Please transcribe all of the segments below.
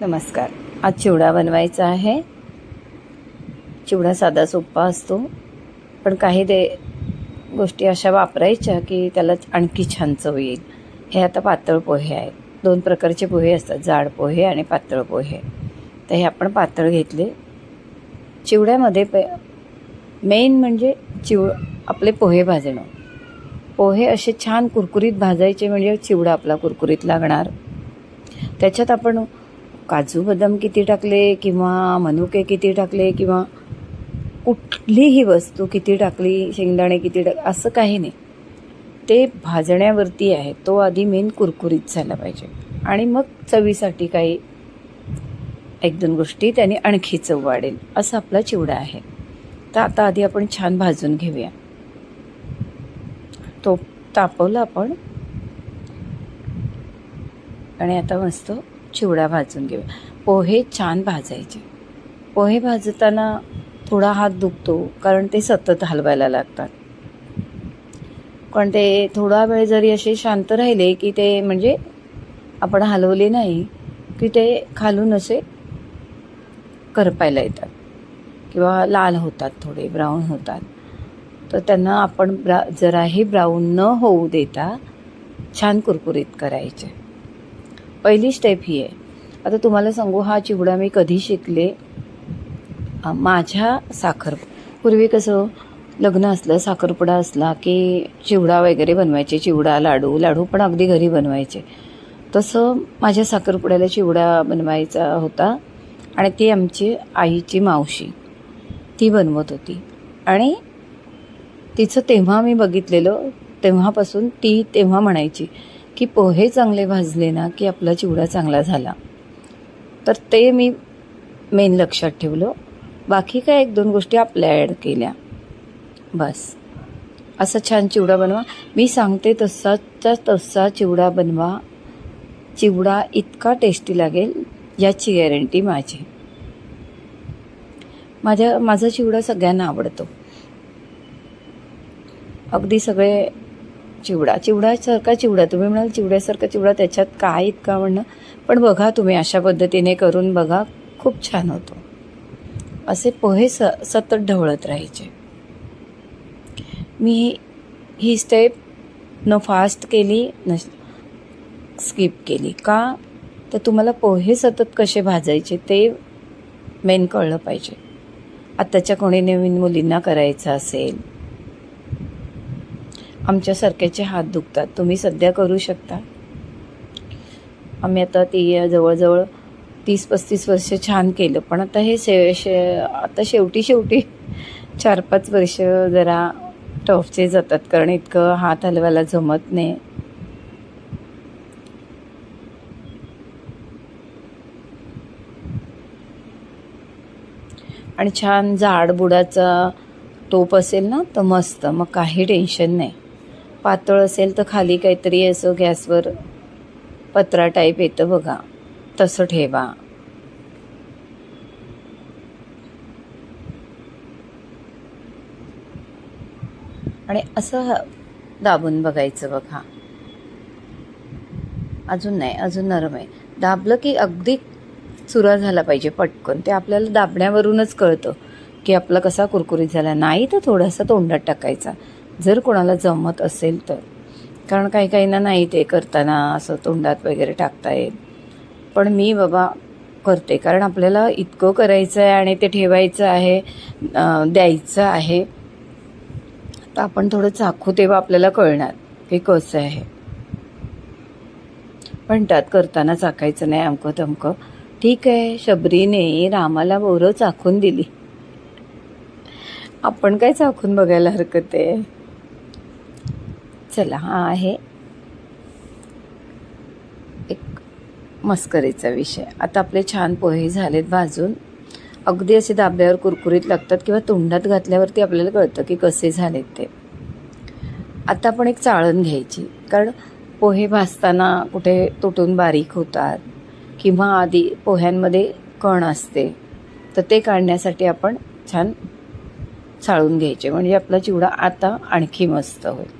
नमस्कार. आज चिवडा बनवायचा आहे. चिवडा साधा सोपा असतो. पण काही ते गोष्टी अशा वापरायच्या की त्याला आणखी छान चव येईल. हे आता पातळ पोहे आहेत. दोन प्रकारचे पोहे असतात. जाड पोहे आणि पातळ पोहे. तर हे आपण पातळ घेतले. चिवड्यामध्ये प मेन म्हणजे चिव आपले पोहे भाजणं. पोहे असे छान कुरकुरीत भाजायचे म्हणजे चिवडा आपला कुरकुरीत लागणार. त्याच्यात आपण काजू बदाम किती टाकले किंवा मनुके किती टाकले किंवा कुठलीही वस्तू किती टाकली शेंगदाणे किती टाक असं काही नाही. ते भाजण्यावरती आहे तो आधी मेन कुरकुरीत झाला पाहिजे. आणि मग चवीसाठी काही एक दोन गोष्टी त्याने आणखी चव वाढेल असा आपला चिवडा आहे. तर आता आधी आपण छान भाजून घेऊया. तो तापवला आपण. आणि आता मस्त चिवडा भाजून घेऊया. पोहे छान भाजायचे. पोहे भाजताना थोडा हात दुखतो कारण ते सतत हलवायला लागतात. पण ते थोडा वेळ जरी असे शांत राहिले की ते म्हणजे आपण हलवले नाही की ते खालून असे करपायला येतात. किंवा लाल होतात थोडे ब्राऊन होतात. तर त्यांना आपण ब्रा जराही ब्राऊन न होऊ देता छान कुरकुरीत करायचे. पहिली स्टेप ही आहे. आता तुम्हाला सांगू हा चिवडा मी कधी शिकले? माझ्या साखर पूर्वी कसं लग्न असलं साखरपुडा असला की चिवडा वगैरे बनवायचे चिवडा लाडू लाडू पण अगदी घरी बनवायचे. तसं माझ्या साखरपुड्याला चिवडा बनवायचा होता आणि ती आमची आईची मावशी ती बनवत होती. आणि तिचं तेव्हा मी बघितलेलं तेव्हापासून ती तेव्हा म्हणायची की पोहे चांगले भाजले ना की आपला चिवडा चांगला झाला. तर ते मी मेन लक्षात ठेवलं. बाकी काय एक दोन गोष्टी आपल्या ॲड केल्या. बस. असा छान चिवडा बनवा. मी सांगते तसाच्या तसा चिवडा बनवा. चिवडा इतका टेस्टी लागेल याची गॅरंटी माझी. माझ्या माझा चिवडा सगळ्यांना आवडतो. अगदी सगळे चिवडा. चिवड्यासारखा चिवडा. तुम्ही म्हणाल चिवड्यासारखा चिवडा त्याच्यात काय इतका म्हणणं पण बघा तुम्ही अशा पद्धतीने करून बघा खूप छान होतो. असे पोहे स सतत ढवळत राहायचे. मी ही स्टेप न फास्ट केली न स्किप केली. का? तर तुम्हाला पोहे सतत कसे भाजायचे ते मेन कळलं पाहिजे. आत्ताच्या कोणी नवीन मुलींना करायचं असेल आमच्यासारख्याचे हात दुखतात. तुम्ही सध्या करू शकता. आम्ही आता ती जवळजवळ तीस पस्तीस वर्ष छान केलं. पण आता हे शे शे आता शेवटी शेवटी चार पाच वर्ष जरा टफचे जातात. कारण इतकं हात हलवायला जमत नाही. आणि छान झाड बुडाचा टोप असेल ना तर मस्त. मग काही टेन्शन नाही. पातळ असेल तर खाली काहीतरी असं गॅसवर पत्रा टाईप येतं बघा. तसं ठेवा. आणि असं दाबून बघायचं बघा. अजून नाही अजून नरम आहे. दाबलं की अगदी चुरा झाला पाहिजे पटकन. ते आपल्याला दाबण्यावरूनच कळतं की आपला कसा कुरकुरीत झाला. नाही तर थोडासा तोंडात टाकायचा. जर कोणाला जमत असेल तर. कारण काही काहींना नाही ते करताना असं तोंडात वगैरे टाकता येईल पण मी बाबा करते. कारण आपल्याला इतकं करायचं आहे आणि ते ठेवायचं आहे द्यायचं आहे. तर आपण थोडं चाखू तेव्हा आपल्याला कळणार हे कसं आहे. म्हणतात करताना चाकायचं नाही अमकं तमकं. ठीक आहे शबरीने रामाला बोरं चाखून दिली. आपण काय चाखून बघायला हरकत आहे? चला हा आहे एक मस्करीचा विषय. आता आपले छान पोहे झालेत भाजून. अगदी असे दाब्यावर कुरकुरीत लागतात किंवा तोंडात घातल्यावरती आपल्याला कळतं की कसे झालेत ते. आता आपण एक चाळण घ्यायची. कारण पोहे भाजताना कुठे तुटून बारीक होतात किंवा आधी पोह्यांमध्ये कण असते तर ते काढण्यासाठी आपण छान चाळून घ्यायचे. म्हणजे आपला चिवडा आता आणखी मस्त होईल.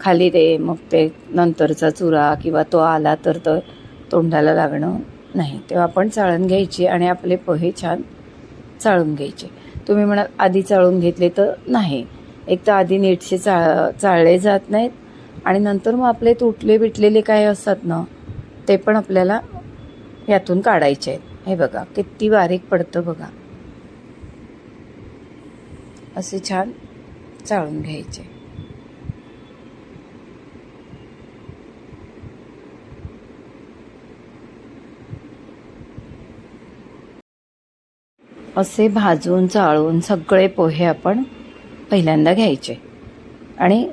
खाली रे मग ते नंतरचा चुरा किंवा तो आला तर तो तोंडाला लागणं नाही. तेव्हा आपण चाळून घ्यायची आणि आपले पोहे छान चाळून घ्यायचे. तुम्ही म्हणाल आधी चाळून घेतले तर नाही. एक तर आधी नीटसे चाळ चाळले जात नाहीत आणि नंतर मग आपले तुटले बिटलेले काय असतात ना ते पण आपल्याला यातून काढायचे आहेत. हे बघा किती बारीक पडतं बघा. असे छान चाळून घ्यायचे. असे भाजून चाळून सगळे पोहे आपण पहिल्यांदा घ्यायचे. आणि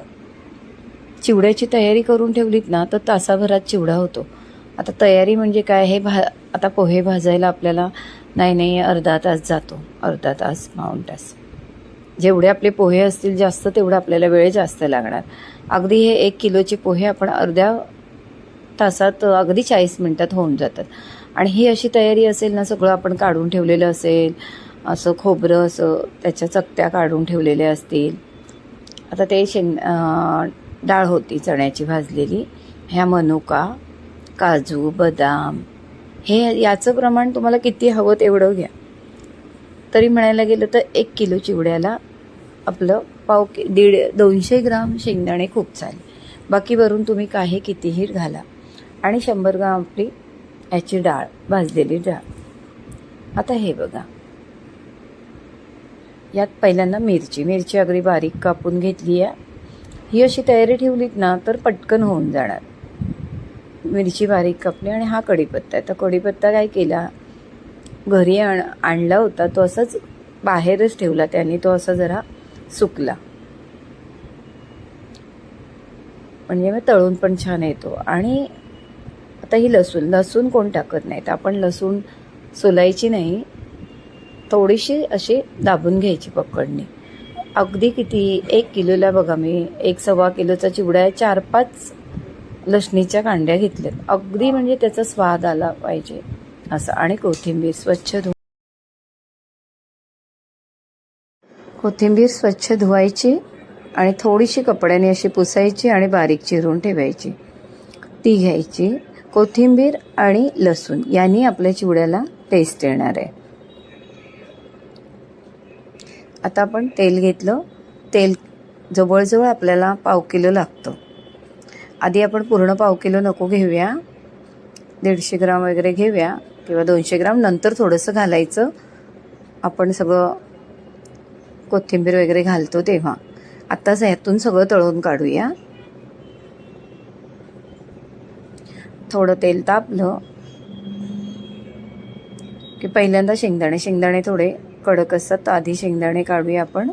चिवड्याची तयारी करून ठेवलीत ना तर तासाभरात चिवडा होतो. आता तयारी म्हणजे काय? हे भा आता पोहे भाजायला आपल्याला नाही नाही अर्धा तास जातो. अर्धा तास पाऊण तास. जेवढे आपले पोहे असतील जास्त तेवढं आपल्याला वेळ जास्त लागणार. अगदी हे एक किलोचे पोहे आपण अर्ध्या तासात अगदी चाळीस मिनटात होऊन जातात. आणि ही अशी तयारी असेल ना सगळं आपण काढून ठेवलेलं असेल असं खोबरं असं त्याच्या चकत्या काढून ठेवलेल्या असतील. आता ते शेंग डाळ होती चण्याची भाजलेली. ह्या मनुका काजू बदाम हे याचं प्रमाण तुम्हाला किती हवं तेवढं घ्या. तरी म्हणायला गेलं तर एक किलो चिवड्याला आपलं पाव कि दीड दोनशे ग्राम शेंगदाणे खूप चालेल. बाकी वरून तुम्ही काही कितीही घाला. आणि शंभर ग्राम आपली याची डाळ भाजलेली डाळ. आता हे बघा. यात पहिल्यांदा मिरची. मिरची अगदी बारीक कापून घेतली आहे. ही अशी तयारी ठेवलीत ना तर पटकन होऊन जाणार. मिरची बारीक कापली आणि हा कढीपत्ता. आहे तर कढीपत्ता काय केला? घरी आण आणला होता. तो असाच बाहेरच ठेवला. त्याने तो असा जरा सुकला. म्हणजे मग तळून पण छान येतो. आणि आता ही लसूण लसूण कोण टाकत नाहीत? आपण लसूण सोलायची नाही. थोडीशी अशी दाबून घ्यायची पकडणी. अगदी किती? एक किलोला बघा मी. एक सव्वा किलोचा चिवडा आहे. चार पाच लसणीच्या कांड्या घेतल्यात. अगदी म्हणजे त्याचा स्वाद आला पाहिजे. असं. आणि कोथिंबीर. स्वच्छ धु कोथिंबीर स्वच्छ धुवायची आणि थोडीशी कपड्याने अशी पुसायची आणि बारीक चिरून ठेवायची. ती घ्यायची. कोथिंबीर आणि लसूण यांनी आपल्या चिवड्याला टेस्ट येणार आहे. आता आपण तेल घेतलं. तेल जवळजवळ आपल्याला पाव किलो लागतं. आधी आपण पूर्ण पाव किलो नको घेऊया. दीडशे ग्राम वगैरे घेऊया किंवा दोनशे ग्राम. नंतर थोडंसं घालायचं. आपण सगळं कोथिंबीर वगैरे घालतो तेव्हा. आत्ताच ह्यातून सगळं तळून काढूया. थोडं तेल तापलं की पहिल्यांदा शेंगदाणे. शेंगदाणे थोडे कडक असतात तर आधी शेंगदाणे काढूया आपण.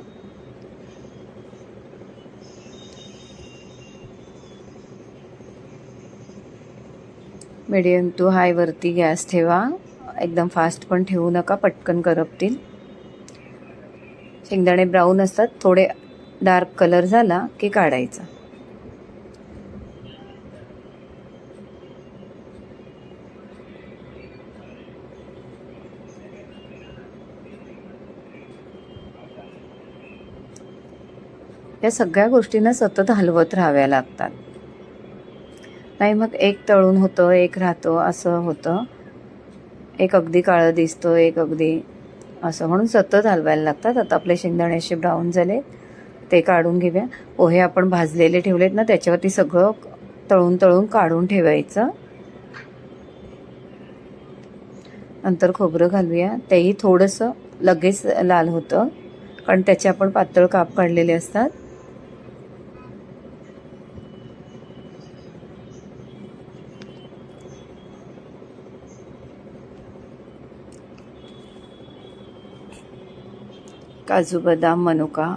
मिडियम टू हायवरती गॅस ठेवा. एकदम फास्ट पण ठेवू नका पटकन करपतील. शेंगदाणे ब्राऊन असतात थोडे डार्क कलर झाला की काढायचा. या सगळ्या गोष्टींना सतत हलवत राहाव्या लागतात. नाही मग एक तळून होतं एक राहतं असं होतं. एक अगदी काळं दिसतं एक अगदी असं. म्हणून सतत हलवायला लागतात. आता आपले शेंगदाणे असे ब्राऊन झाले ते काढून घेऊया. पोहे आपण भाजलेले ठेवलेत ना त्याच्यावरती सगळं तळून तळून काढून ठेवायचं. नंतर खोबरं घालूया. तेही थोडंसं लगेच लाल होतं कारण त्याचे आपण पातळ काप काढलेले असतात. काजू बदाम मनुका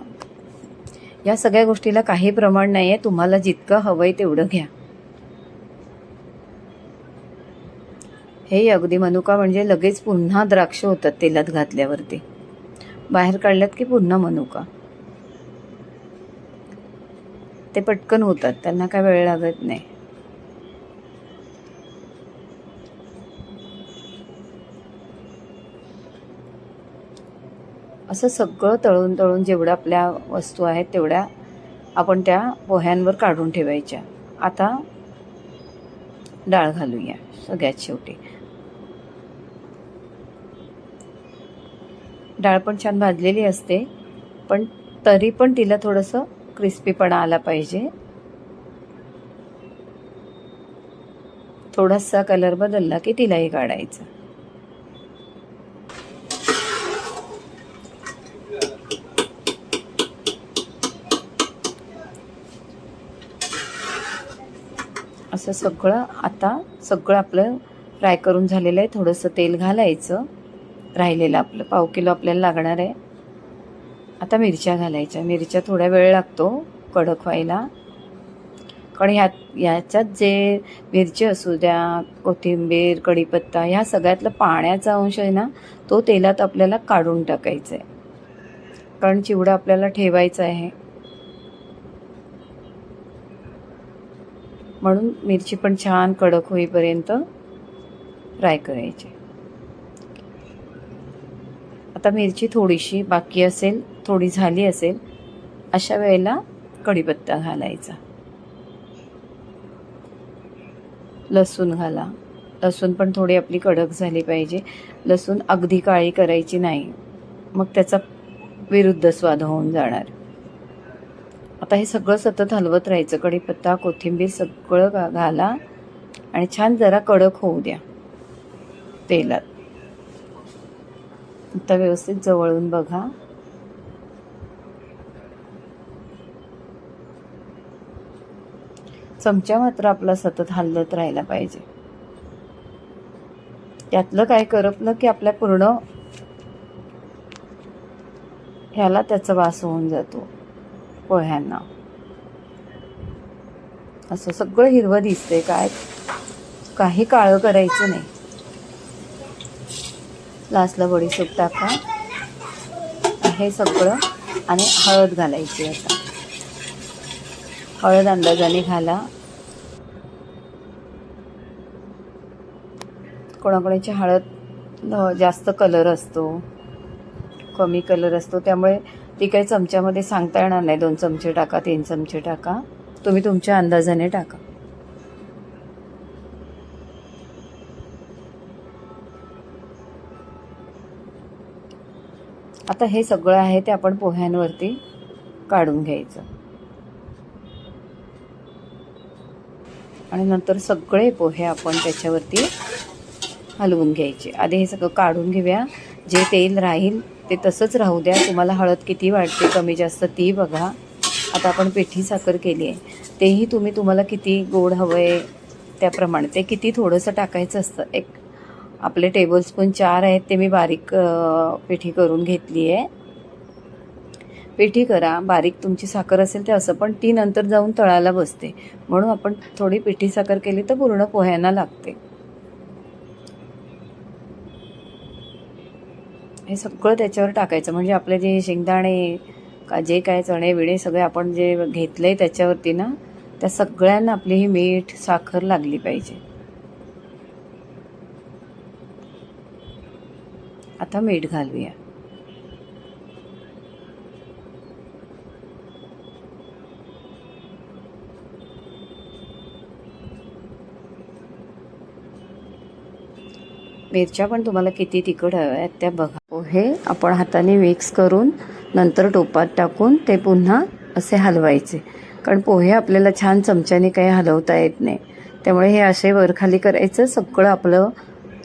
या सगळ्या गोष्टीला काही प्रमाण नाही आहे तुम्हाला जितकं हवं आहे तेवढं घ्या. हे अगदी मनुका म्हणजे लगेच पुन्हा द्राक्ष होतात तेलात घातल्यावरती. बाहेर काढल्यात की पुन्हा मनुका. ते पटकन होतात त्यांना काय वेळ लागत नाही. असं सगळं तळून तळून जेवढ्या आपल्या वस्तू आहेत तेवढ्या आपण त्या पोह्यांवर काढून ठेवायच्या. आता डाळ घालूया सगळ्यात शेवटी. डाळ पण छान भाजलेली असते पण तरी पण तिला थोडंसं क्रिस्पीपणा आला पाहिजे. थोडासा कलर बदलला की तिलाही काढायचा. असं सगळं आता सगळं आपलं फ्राय करून झालेलं आहे. थोडंसं तेल घालायचं. राहिलेलं आपलं पाव किलो आपल्याला लागणार आहे. आता मिरच्या घालायच्या. मिरच्या थोड्या वेळ लागतो कडक व्हायला. कारण ह्यात ह्याच्यात जे मिरची असू द्या कोथिंबीर कढीपत्ता ह्या सगळ्यातलं पाण्याचा अंश आहे ना तो तेलात आपल्याला काढून टाकायचा आहे. कारण चिवडा आपल्याला ठेवायचा आहे. म्हणून मिरची पण छान कडक होईपर्यंत फ्राय करायची. आता मिरची थोडीशी बाकी असेल थोडी झाली असेल अशा वेळेला कढीपत्ता घालायचा. लसूण घाला. लसूण पण थोडी आपली कडक झाली पाहिजे. लसूण अगदी काळी करायची नाही. मग त्याचा विरुद्ध स्वाद होऊन जाणार. आता हे सगळं सतत हलवत राहायचं. कढीपत्ता कोथिंबीर सगळं घाला. आणि छान जरा कडक होऊ द्या. तेलात. आता व्यवस्थित जवळून बघा. चमचा मात्र आपला सतत हलत राहायला पाहिजे. त्यातलं काय करपलं की आपल्या पूर्ण ह्याला त्याचा वास होऊन जातो. पोह्यांना असं सगळं हिरवं दिसतंय काय काही काळं करायचं नाही. लास्टला बडीसूप टाका. हे सगळं आणि हळद घालायची आता. हळद अंदाजाने घाला. कोणाकोणाची हळद जास्त कलर असतो कमी कलर असतो त्यामुळे ती काही चमच्यामध्ये सांगता येणार नाही. दोन चमचे टाका तीन चमचे टाका. तुम्ही तुमच्या अंदाजाने टाका. आता हे सगळं आहे ते आपण पोह्यांवरती काढून घ्यायचं. आणि नंतर सगळे पोहे आपण त्याच्यावरती हलवून घ्यायचे. आधी हे सगळं काढून घेऊया. जे तेल राहील ते तसंच राहू द्या. तुम्हाला हळद किती वाटते कमी जास्त ती बघा. आता आपण पिठी साखर केली आहे तेही तुम्ही तुम्हाला किती गोड हवं आहे त्याप्रमाणे. ते किती थोडंसं टाकायचं असतं. एक आपले टेबलस्पून चार आहेत ते मी बारीक पिठी करून घेतली आहे पिठी करा. बारीक तुमची साखर असेल ते असं पण ती नंतर जाऊन तळाला बसते. म्हणून आपण थोडी पिठी साखर केली तर पूर्ण पोह्यांना लागते. हे सगळं त्याच्यावर टाकायचं. म्हणजे आपले जे शेंगदाणे का जे काय चणे बिणे सगळे आपण जे घेतले त्याच्यावरती ना त्या सगळ्यांना आपली ही मीठ साखर लागली पाहिजे. आता मीठ घालूया. मिरच्या पण तुम्हाला किती तिखट हव्या आहेत त्या बघा. पोहे आपण हाताने मिक्स करून नंतर टोपात टाकून ते पुन्हा असे हलवायचे. कारण पोहे आपल्याला छान चमच्याने काही हलवता येत नाही. त्यामुळे हे असे वरखाली करायचं सगळं आपलं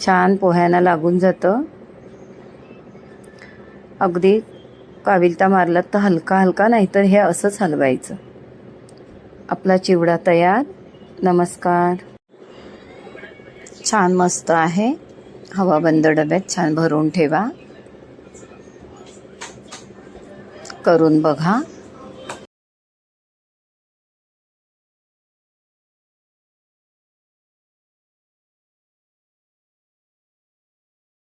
छान पोह्यांना लागून जातं. अगदी काविलता मारलात तर हलका हलका नाहीतर हे असंच हलवायचं. आपला चिवडा तयार. नमस्कार. छान मस्त आहे. हवा बंद डब्यात छान भरून ठेवा. करून बघा.